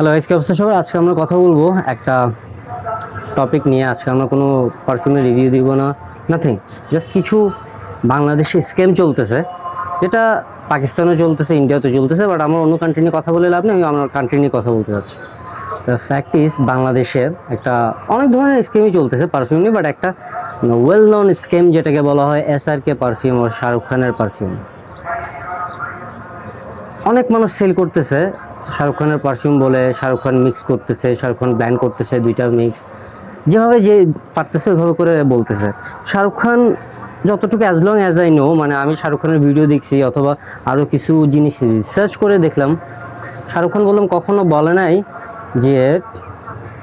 Hello SK অবস্থা সবাই আজকে আমরা কথা বলব একটা টপিক নিয়ে। আজকে আমরা কোনো পারফিউমের রিভিউ দিব না নাথিং জাস্ট কিছু বাংলাদেশে স্ক্যাম চলতেছে, যেটা পাকিস্তানেও চলতেছে ইন্ডিয়াতে চলতেছে বাট আমরা অন্য কান্ট্রি নিয়ে কথা বলে লাভ নেই আমি আমার কান্ট্রি নিয়ে কথা বলতে চাচ্ছি দ্য ফ্যাক্ট ইজ বাংলাদেশে একটা অনেক ধরনের স্কিমই চলতেছে পারফিউম নিয়ে বাট একটা ওয়েল নন স্কিম যেটাকে বলা হয় এস আর কে পারফিউম ও শাহরুখ খানের পারফিউম অনেক মানুষ সেল করতেছে শাহরুখ খানের পারফিউম বলে, শাহরুখ খান মিক্স করতেছে, শাহরুখ খান ব্যান করতেছে দুইটা মিক্স যেভাবে যে পারতেছে ওইভাবে করে বলতেছে। শাহরুখ খান যতটুকু as long as I know মানে আমি শাহরুখ খানের ভিডিও দেখছি অথবা আরও কিছু জিনিস রিসার্চ করে দেখলাম, শাহরুখ খান বললাম, কখনো বলে নাই যে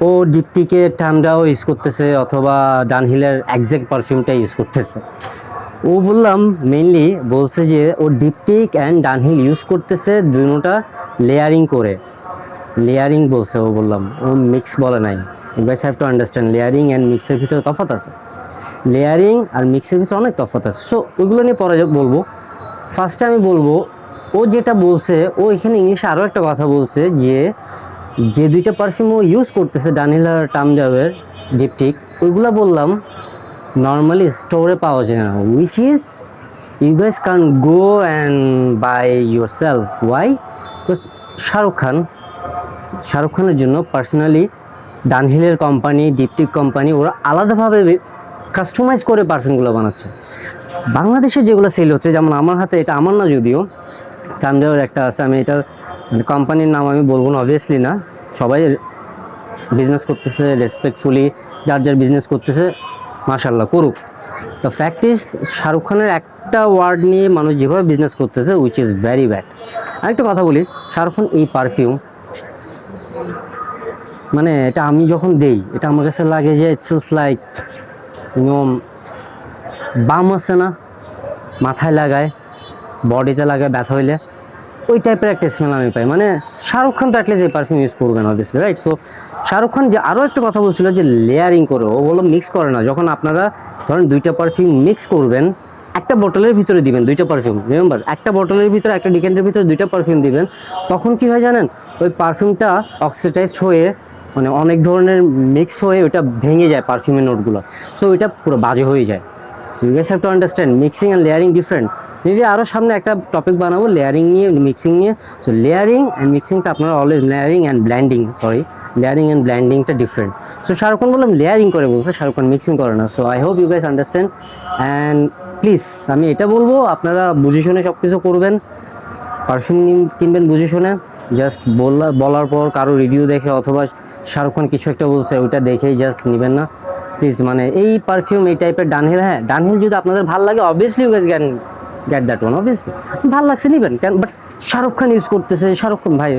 ও ডিপটিকে টার্মটাও ইউজ করতেছে অথবা ডানহিলের একজ্যাক্ট পারফিউমটা ইউজ করতেছে। ও বললাম মেনলি বলছে যে ও ডিপটিক অ্যান্ড ডানহিল ইউজ করতেছে দুটোটা লেয়ারিং করে। লেয়ারিং বলছে ও বললাম, ও মিক্স বলে নাই। Guys have to understand layering and মিক্সের ভিতরে তফাত আছে। লেয়ারিং আর মিক্সের ভিতরে অনেক তফাৎ আছে। সো ওইগুলো নিয়ে পরে বলব। ফার্স্টে আমি বলব, ও যেটা বলছে, ও এখানে ইংলিশে আরও একটা কথা বলছে যে যে দুইটা পারফিউম ও ইউজ করতেছে ডানিল আর টামজাবের ডিপটিক ওইগুলো বললাম নর্মালি স্টোরে পাওয়া যায় না which is you guys can go and buy yourself why because Shahrukh Khan Shahrukh খানের জন্য পার্সোনালি ডানহিলের কোম্পানি ডিপটিক কোম্পানি ওরা আলাদাভাবে কাস্টমাইজ করে পারফিউমগুলো বানাচ্ছে। বাংলাদেশে যেগুলো সেল হচ্ছে, যেমন আমার হাতে এটা আমার না যদিও তামজাবের একটা আছে, আমি এটার কোম্পানির নাম আমি বলব না অবভিয়াসলি না। সবাই বিজনেস করতেছে রেসপেক্টফুলি যার যার বিজনেস করতেছে মাশাল্লাহ করুক। দ্য ফ্যাক্ট ইজ শাহরুখ খানের একটা ওয়ার্ড নিয়ে মানুষ যেভাবে বিজনেস করতেছে উইচ ইজ ভেরি ব্যাড আরেকটা কথা বলি, শাহরুখ খান এই পারফিউম মানে এটা আমি যখন দেই, এটা আমার কাছে লাগে যে ইট ফিলস লাইক নিয়ম বাম আছে না, মাথায় লাগায় বডিতে লাগায় ব্যথা হইলে ওই টাইপের একটা স্মেল আমি পাই। মানে শাহরুখ খান তো অ্যাটলিস্ট এই পারফিউম ইউজ করবেন obviously right so Shahrukh Khan যে আরও একটা কথা বলছিল যে লেয়ারিং করে, ও বলল মিক্স করে না। যখন আপনারা ধরেন দুইটা পারফিউম মিক্স করবেন, একটা বোতলের ভিতরে দিবেন, দুইটা পারফিউম রিমেম্বার একটা বোতলের ভিতরে, একটা ডিকেন্টের ভিতরে দুইটা পারফিউম দিবেন, তখন কি হয় জানেন? ওই পারফিউমটা অক্সিডাইজড হয়ে মানে অনেক ধরনের মিক্স হয়ে ওইটা ভেঙে যায় পারফিউমের নোটগুলো সো ওইটা পুরো বাজে হয়ে যায়। So you guys have to understand mixing and layering different যদি আরও সামনে একটা টপিক বানাবো লেয়ারিং নিয়ে মিক্সিং নিয়ে। সো লেয়ারিং অ্যান্ড মিক্সিংটা আপনারা always layering and blending sorry layering and ব্ল্যান্ডিংটা different so Shahrukh Khan বললাম লেয়ারিং করে বলছে, শাহরুখ খান মিক্সিং করে না। So I hope you guys understand and please আমি এটা বলব, আপনারা বুঝে শুনে সব কিছু করবেন পারফিউম কিনবেন বুঝে শুনে। জাস্ট বলার পর কারও রিভিউ দেখে অথবা শাহরুখ খান কিছু একটা বলছে, ওইটা দেখেই জাস্ট নেবেন না। প্লিজ মানে এই পারফিউম এই টাইপের ডানহিল হ্যাঁ ডানহিল যদি আপনাদের ভালো লাগে obviously you guys can get that one obviously ভালো লাগছে, নেবেন। কেন বাট শাহরুখ খান ইউজ করতেছে, শাহরুখ খান ভাই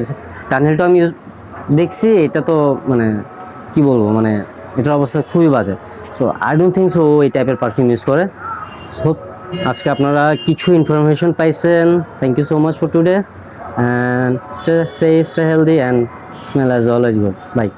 ডানহিলটা আমি ইউজ দেখছি, এটা তো মানে কি বলব মানে এটার অবস্থা খুবই বাজে। So I don't think so এই টাইপের পারফিউম ইউজ করে। সো আজকে আপনারা কিছু ইনফরমেশন পাইছেন। Thank you so much for today and stay safe stay healthy and smell as always goodbye